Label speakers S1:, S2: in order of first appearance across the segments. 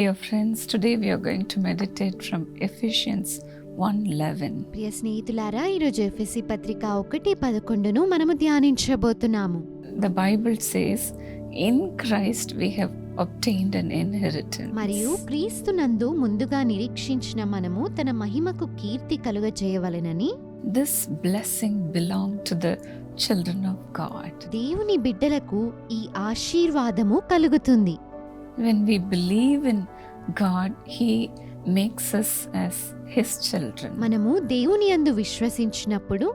S1: Dear friends, today we are going to meditate from Ephesians 1:11.
S2: ప్రియ స్నేహితులారా ఈరోజు FSC పత్రిక ఒకటి పదకొండును మనము ధ్యానించబోతున్నాము
S1: The Bible says, "In Christ we have obtained an inheritance."
S2: మరియు క్రీస్తునందు ముందుగా నిరీక్షించిన మనము తన మహిమకు కీర్తి కలుగ చేయవలెనని
S1: This blessing belonged to the children of God.
S2: దేవుని బిడ్డలకు ఈ ఆశీర్వాదము కలుగుతుంది
S1: When we believe in God, He makes us as His children.
S2: మనము దేవుని యందు విశ్వసించినప్పుడు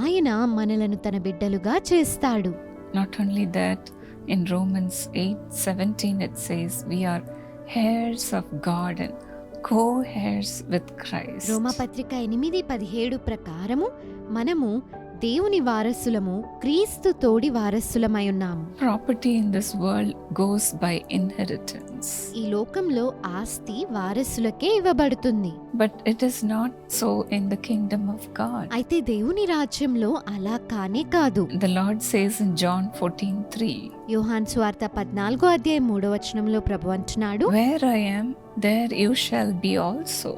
S2: ఆయన మనలను తన బిడ్డలుగా చేస్తాడు
S1: Not only that, in Romans 8:17 it says, "We are heirs of God and co-heirs with Christ."
S2: రోమపత్రిక ఎనిమిది పదిహేడు ప్రకారము మనము దేవుని వారసులము క్రీస్తు తోడి వారసులమై ఉన్నాము
S1: property in this world goes by inheritance
S2: ఈ లోకంలో ఆస్తి వారసులకే ఇవ్వబడుతుంది.
S1: But it is not so in the kingdom of God
S2: అయితే దేవుని రాజ్యంలో అలా కానే కాదు.
S1: The Lord says in John 14:3
S2: యోహాన్ సువార్త 14వ అధ్యాయం 3వ వచనంలో ప్రభు అంటున్నాడు
S1: where I am there you shall be also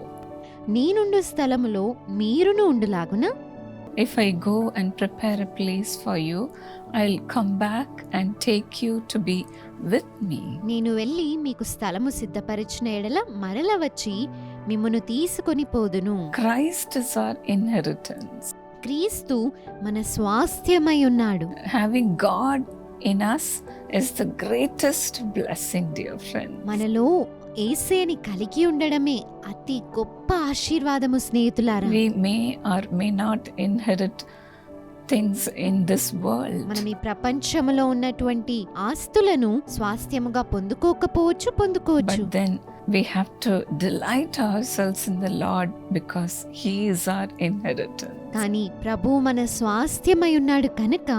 S2: నేనుండు స్థలములో మీరును ఉండులాగునా?
S1: If I go and prepare a place for you I come back and take you to be with me
S2: నేను వెళ్ళి మీకు స్థలము సిద్ధపరిచిన ఎడల మరల వచ్చి మిమ్మను తీసుకొని పోదును.
S1: క్రైస్ట్ ఇస్ ఆర్ ఇన్హెరిటెన్స్
S2: క్రీస్తు మన స్వాస్థ్యమై ఉన్నాడు.
S1: Having God in us is the greatest blessing dear friend
S2: మనలో ఏసేని కలిగి ఉండడమే అతి గొప్ప ఆశీర్వాదము స్నేహితులారా.
S1: We may or may not inherit things in this world,
S2: మనం ఈ ప్రపంచంలో ఉన్నటువంటి ఆస్తులను స్వాస్థ్యముగా పొందుకోకపోవచ్చు పొందుకోవచ్చు.
S1: But then we have to delight ourselves in the Lord because He is our inheritance.
S2: కానీ ప్రభు మన స్వాస్థ్యమై ఉన్నాడు కనుక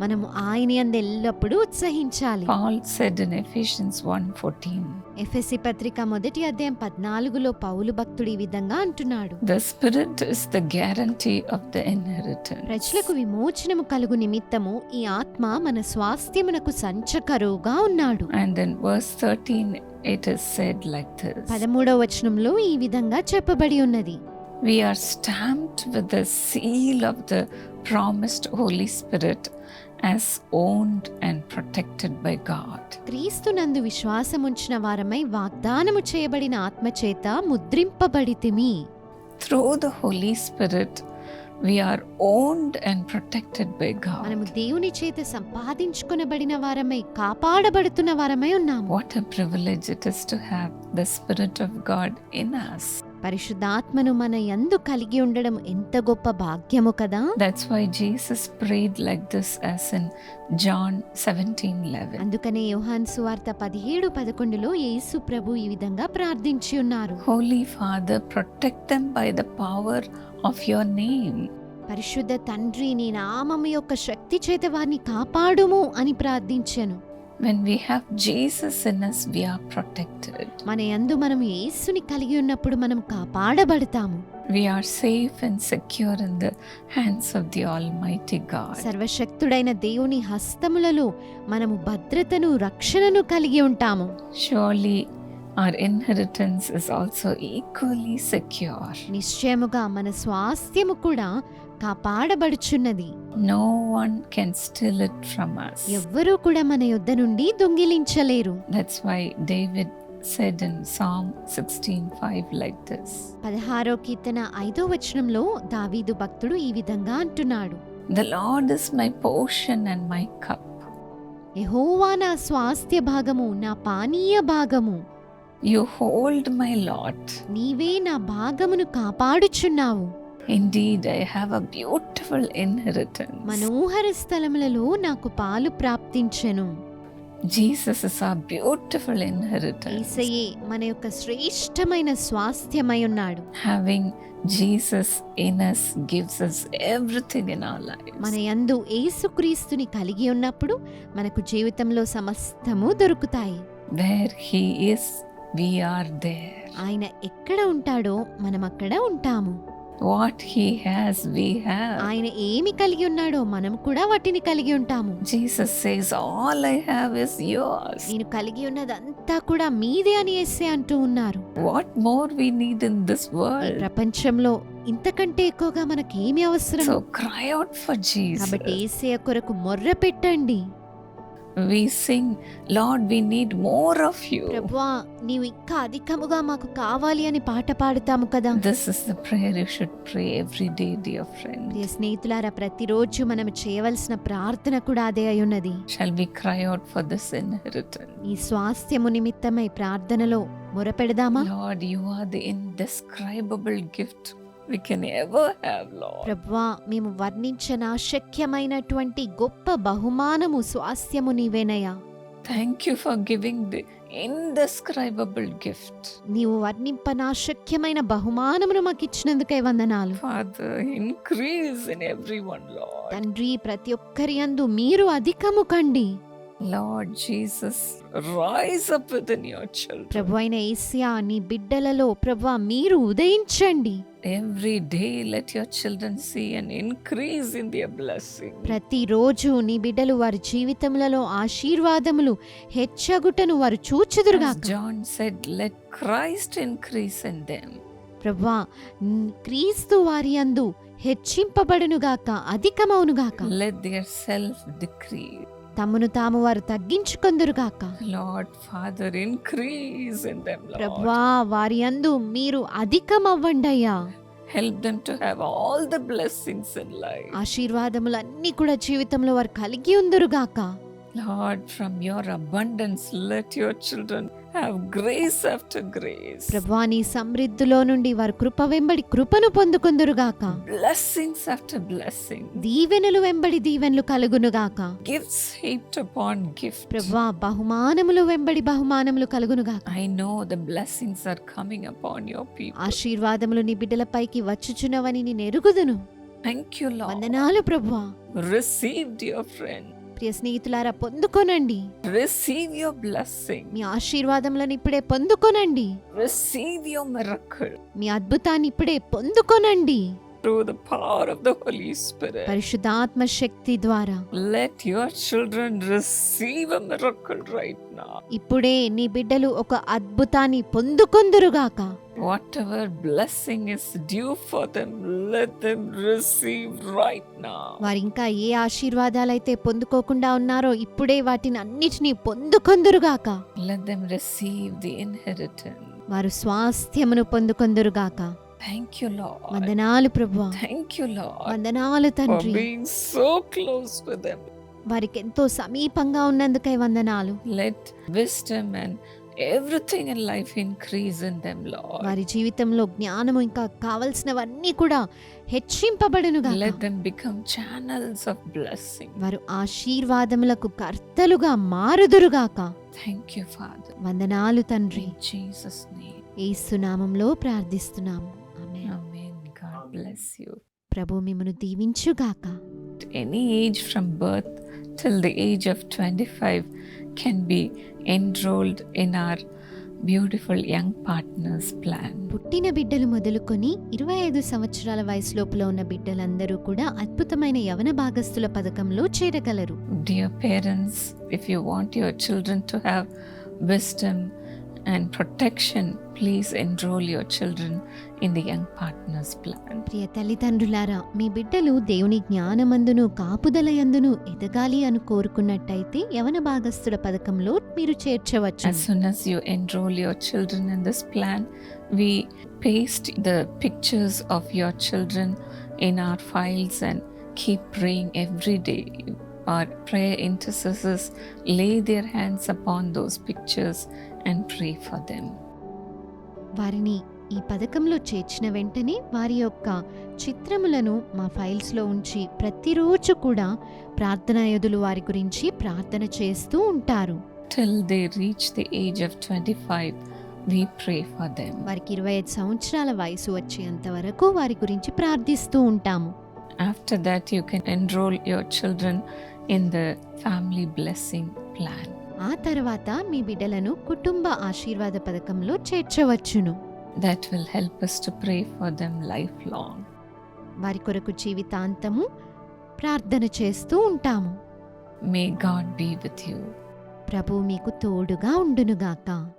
S2: మనము ఆయన యందు ఎల్లప్పుడూ ఉత్సహించాలి
S1: Paul said in Ephesians 1:14,
S2: FSC పత్రిక మొదటి అధ్యాయం పద్నాలుగులో పౌలు భక్తుడు ఈ విధంగా అంటున్నాడు
S1: The Spirit is the guarantee of the inheritance.
S2: ప్రజలకు విమోచనము కలుగు నిమిత్తము ఈ ఆత్మ మన స్వాస్థ్యమునకు సంచకరువుగా ఉన్నాడు
S1: And in verse 13, it is said like this
S2: పదమూడవ వచనంలో ఈ విధంగా చెప్పబడి ఉన్నది
S1: We are stamped with the seal of the promised Holy Spirit as owned and protected by God.
S2: క్రీస్తునందు విశ్వాసముంచిన వారమై వాగ్దానము చేయబడిన ఆత్మచేత ముద్రింపబడితిమి
S1: Through the Holy Spirit, we are owned and protected by God.
S2: మనము దేవుని చేత సంపాదించుకొనబడిన వారమై కాపాడబడుతున్న వారమై ఉన్నాము
S1: What a privilege it is to have the Spirit of God in us.
S2: పరిశుద్ధాత్మను మన యందు కలిగి ఉండడం ఎంత గొప్ప భాగ్యము కదా
S1: That's why Jesus prayed like this, as in John 17 11.
S2: అందుకనే యోహాన్ సువార్త పదిహేడు పదకొండులో యేసు ప్రభు ఈ విధంగా ప్రార్థించి ఉన్నారు
S1: Holy Father, protect them by the power of your name.
S2: పరిశుద్ధ తండ్రి నీ నామము యొక్క శక్తి చేత వారిని కాపాడుము అని ప్రార్థించాను
S1: When we have Jesus in us, we are protected.
S2: మన యందు మనం యేసుని కలిగి ఉన్నప్పుడు మనం కాపాడబడతాము
S1: We are safe and secure in the hands of the Almighty God.
S2: సర్వశక్తుడైన దేవుని హస్తములలో మనము భద్రతను రక్షణను కలిగి ఉంటాము
S1: Surely our inheritance is also equally secure.
S2: నిశ్చయముగా మన స్వాస్థ్యము కూడా కాపాడబడుచున్నది
S1: No one can steal it from us.
S2: ఎవ్వరూ కూడా మన యొద్ద నుండి దొంగిలించలేరు
S1: That's why David said in Psalm 16:5 like this.
S2: పదహారో కీర్తన ఐదో వచనంలో దావీదు భక్తుడు ఈ విధంగా అంటున్నాడు
S1: The Lord is my portion and my cup.
S2: యెహోవా నా స్వాస్థ్య భాగము నా పానీయ భాగము
S1: You hold my lot.
S2: నీవే నా భాగమును కాపాడుచున్నావు
S1: Indeed, I have a beautiful inheritance.
S2: మనోహర స్థలములలో నాకు పాలు ప్రాప్తించెను
S1: Jesus is our beautiful inheritance.
S2: ఈసయే మన యొక్క శ్రేష్టమైన స్వాస్థ్యమై ఉన్నాడు
S1: Having Jesus in us gives us everything in our
S2: మన
S1: lives.
S2: యందు యేసుక్రీస్తుని కలిగి ఉన్నప్పుడు మనకు జీవితంలో సమస్తము దొరుకుతాయి
S1: Where He is, we are there.
S2: ఆయన ఎక్కడ ఉంటాడో మనం అక్కడ ఉంటాము
S1: What he has, we have.
S2: ఆయన ఏమి కలిగి ఉన్నాడో మనం కూడా వాటిని కలిగి ఉంటాము
S1: Jesus says, All I have is yours.
S2: నేను కలిగి ఉన్నదంతా కూడా మీదే అని ఎస్సే అంటూ ఉన్నారు
S1: What more we need in this
S2: ఈ
S1: world?
S2: ప్రపంచంలో ఇంతకంటే ఎక్కువగా మనకేమి అవసరం
S1: So cry out for
S2: కాబట్టి
S1: Jesus.
S2: ఏసయ కొరకు మొర్ర పెట్టండి
S1: We sing, Lord, we need more of you.
S2: ప్రభువా నీవు ఇంకా అధికముగా మాకు కావాలి అని పాట పాడుతాము కదా
S1: This is the prayer you should pray every day, dear friend.
S2: ప్రియ స్నేహితులారా ప్రతిరోజు మనం చేయవలసిన ప్రార్థన కూడా అదే అయి ఉన్నది
S1: Shall we cry out for this inheritance?
S2: ఈ స్వాస్థ్యము నిమిత్తమై ప్రార్థనలో మొరపెడదామా
S1: Lord, you are the indescribable gift we can ever have, Lord.
S2: ప్రభువా మేము వర్ణించన శక్యమైనటువంటి గొప్ప బహుమానము స్వాస్థ్యము నీవేనయ్యా
S1: Thank you for giving the indescribable gift.
S2: నీవు వర్ణింపనా శక్యమైన బహుమానమును మాకు ఇచ్చినందుకై వందనాలు
S1: Father, increase in everyone, Lord.
S2: తండ్రి ప్రతి ఒక్కరి యందు మీరు అధికము కండి
S1: Lord Jesus rise up with in
S2: ప్రభు అయిన ఏసియా నీ బిడ్డలలో ప్రభు మీరు ఉదయించండి.
S1: Every day let your children see an increase in their blessing
S2: ప్రతి రోజు నీ బిడ్డలు వారి జీవితములలో ఆశీర్వాదములు హెచ్చగుటను వారు చూచదురుగా
S1: John said let Christ increase in them
S2: ప్రభువా క్రీస్తు వారి అందు హెచ్చింపబడునుగాక అధికమవునుగాక.
S1: లెట్ దియర్ సెల్ఫ్ డిక్రీజ్
S2: తమను తాము వారు తగ్గించుకొందురుగాక
S1: Lord, Father, increase in them, Lord.
S2: ప్రభువా వారి యందు మీరు అధికమవ్వండయ్యా
S1: Help them to have all the blessings in life.
S2: ఆశీర్వాదములన్నీ కూడా జీవితంలో వారు కలిగి ఉందురుగాక
S1: Lord, from your abundance, let your children have grace after grace,
S2: ప్రభువా నీ సమృద్ధిలో నుండి వారు కృప వెంబడి కృపను పొందుకొందురుగాక
S1: blessings after blessing,
S2: దీవెనలు వెంబడి దీవెనలు కలుగునుగాక
S1: gifts heaped upon gift.
S2: ప్రభువా బహుమానములు వెంబడి బహుమానములు కలుగునుగాక
S1: I know the blessings are coming upon your people.
S2: ఆశీర్వాదములు నీ బిడ్డలపైకి వచ్చుచున్నవని నేను ఎరుగుదును
S1: Thank you, Lord.
S2: వందనాలు ప్రభువా
S1: Receive, dear friend.
S2: ప్రియ స్నేహితులారా పొందుకొనండి
S1: Receive your blessing.
S2: మీ ఆశీర్వాదములను ఇప్పుడే పొందుకొనండి
S1: Receive your miracle
S2: మీ అద్భుతాన్ని ఇప్పుడే పొందుకొనండి
S1: through the power of the Holy Spirit.
S2: పరిశుద్ధాత్మ శక్తి ద్వారా
S1: Let your children receive a miracle right now.
S2: ఇప్పుడే నీ బిడ్డలు ఒక అద్భుతాన్ని పొందుకొందురుగాక
S1: whatever blessing is due for them let them receive right now.
S2: వారు ఇంకా ఏ ఆశీర్వాదాలైతే పొందుకోకుండా ఉన్నారో ఇప్పుడే వాటిని అన్నిటిని పొందుకొందురు గాక
S1: let them receive the inheritance.
S2: వారు స్వాస్థ్యమును పొందుకొందురు
S1: గాక థాంక్ యూ లార్డ్
S2: వందనాలు ప్రభువా
S1: థాంక్ యూ లార్డ్
S2: వందనాలు తండ్రి.
S1: For being so close to them
S2: వారికి ఎంతో సమీపంగా ఉన్నందుకై వందనాలు.
S1: Let wisdom and everything in life increase in them, Lord.
S2: వారి జీవితంలో జ్ఞానము ఇంకా కావలసినవన్నీ కూడా హెచ్చింపబడునుగా
S1: Let them become channels of blessing.
S2: వారు ఆశీర్వాదములకు కర్తలుగా మారుదురుగాక
S1: Thank you, Father.
S2: వందనాలు తండ్రి
S1: In Jesus' name.
S2: ఏసునామంలో ప్రార్థిస్తున్నాము ఆమేన్.
S1: Amen. God bless you.
S2: ప్రభు మిమ్మను దీవించుగాక
S1: At any age from birth till the age of 25 can be enrolled in our beautiful young partners plan.
S2: పుట్టిన బిడ్డలు మొదలుకొని ఇరవై ఐదు సంవత్సరాల వయసు లోపల ఉన్న బిడ్డలందరూ కూడా అద్భుతమైన యవన భాగస్థుల పథకంలో చేరగలరు
S1: Dear parents, if you want your children to have wisdom and protection please enroll your children in the young partners plan
S2: ప్రియ తల్లిదండ్రులారా మీ బిడ్డలు దేవుని జ్ఞానమందును కాపుదల కాపుదలయందును ఎదగాలి అని కోరుకున్నట్టయితే యవన భాగస్థుల పథకంలో మీరు చేర్చవచ్చు.
S1: As soon as you enroll your children in this plan we paste the pictures of your children in our files and keep praying every day Our prayer intercessors lay their hands upon those pictures and pray for them.
S2: వారిని ఈ పథకంలో చేర్చిన వెంటనే వారి యొక్క చిత్రములను మా ఫైల్స్లో ఉంచి ప్రతిరోజు కూడా ప్రార్థనా యోధులు వారి గురించి ప్రార్థన చేస్తూ ఉంటారు
S1: Till they reach the age of 25, we pray for them.
S2: వారికి ఇరవై ఐదు సంవత్సరాల వయసు వచ్చేంత వరకు వారి గురించి ప్రార్థిస్తూ ఉంటాము
S1: After that, you can enroll your children in the family blessing plan
S2: ఆ తర్వాత మీ బిడ్డలను కుటుంబ ఆశీర్వాద పథకంలో చేర్చవచ్చును.
S1: That will help us to pray for them life long
S2: వారి కొరకు జీవితాంతము ప్రార్థన చేస్తూ ఉంటాము.
S1: May God be with you
S2: ప్రభు మీకు తోడుగా ఉండును గాక